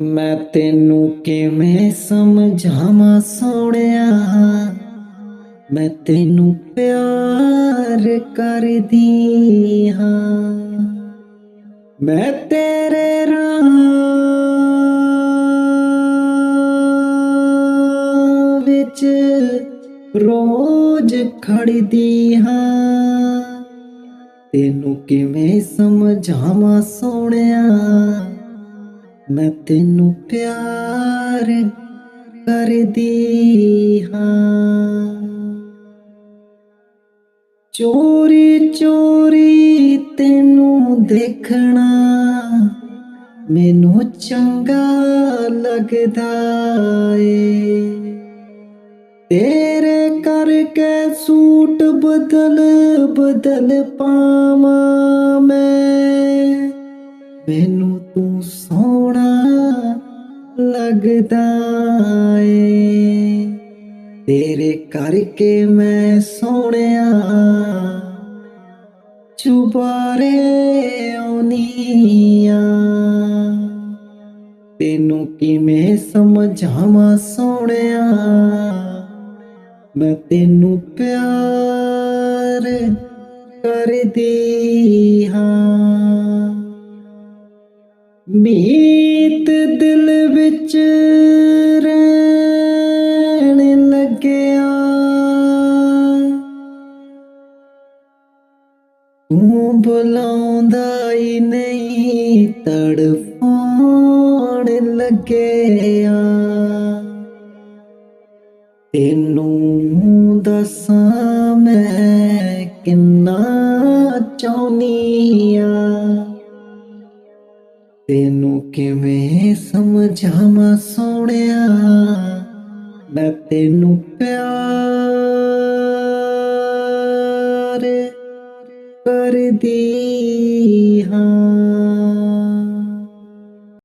ਮੈਂ ਤੈਨੂੰ ਕਿਵੇਂ ਸਮਝਾਵਾਂ ਸੋਹਣਿਆ? ਮੈਂ ਤੈਨੂੰ ਪਿਆਰ ਕਰਦੀ ਹਾਂ। ਮੈਂ ਤੇਰੇ ਰਾਹ ਵਿੱਚ ਰੋਜ਼ ਖੜਦੀ ਹਾਂ। ਤੈਨੂੰ ਕਿਵੇਂ ਸਮਝਾਵਾਂ ਸੋਹਣਿਆ? ਮੈਂ ਤੈਨੂੰ ਪਿਆਰ ਕਰਦੀ ਹਾਂ। ਚੋਰੀ ਚੋਰੀ ਤੈਨੂੰ ਦੇਖਣਾ ਮੈਨੂੰ ਚੰਗਾ ਲੱਗਦਾ ਏ। ਤੇਰੇ ਕਰਕੇ ਸੂਟ ਬਦਲ ਬਦਲ ਪਾਵਾਂ ਮੈਂ। ਮੈਨੂੰ ਤੂੰ ਸੌ ਲੱਗਦਾ ਏ। ਤੇਰੇ ਕਰਕੇ ਮੈਂ ਸੋਹਣਿਆ। ਚੁਬਾਰੇ ਆਉਨੀਆਂ ਤੈਨੂੰ ਕਿਵੇਂ ਸਮਝਾਵਾਂ ਸੋਹਣਿਆ। ਮੈਂ ਤੈਨੂੰ ਪਿਆਰ ਕਰਦੀ ਹਾਂ। ਮੀਤ ਦਿਲ ਤੂੰ ਬੁਲਾਉਂਦਾ ਹੀ ਨਹੀਂ, ਤੜਫਾਉਣ ਲੱਗਿਆ। ਤੈਨੂੰ ਦੱਸਾਂ ਮੈਂ ਕਿੰਨਾ ਚਾਹੁੰਦੀ ਆ। ਤੈਨੂੰ ਕਿਵੇਂ ਸਮਝਾਵਾਂ ਸੋਹਣਿਆ? ਮੈਂ ਤੈਨੂੰ ਪਿਆਰ ਕਰਦੀ ਹਾਂ।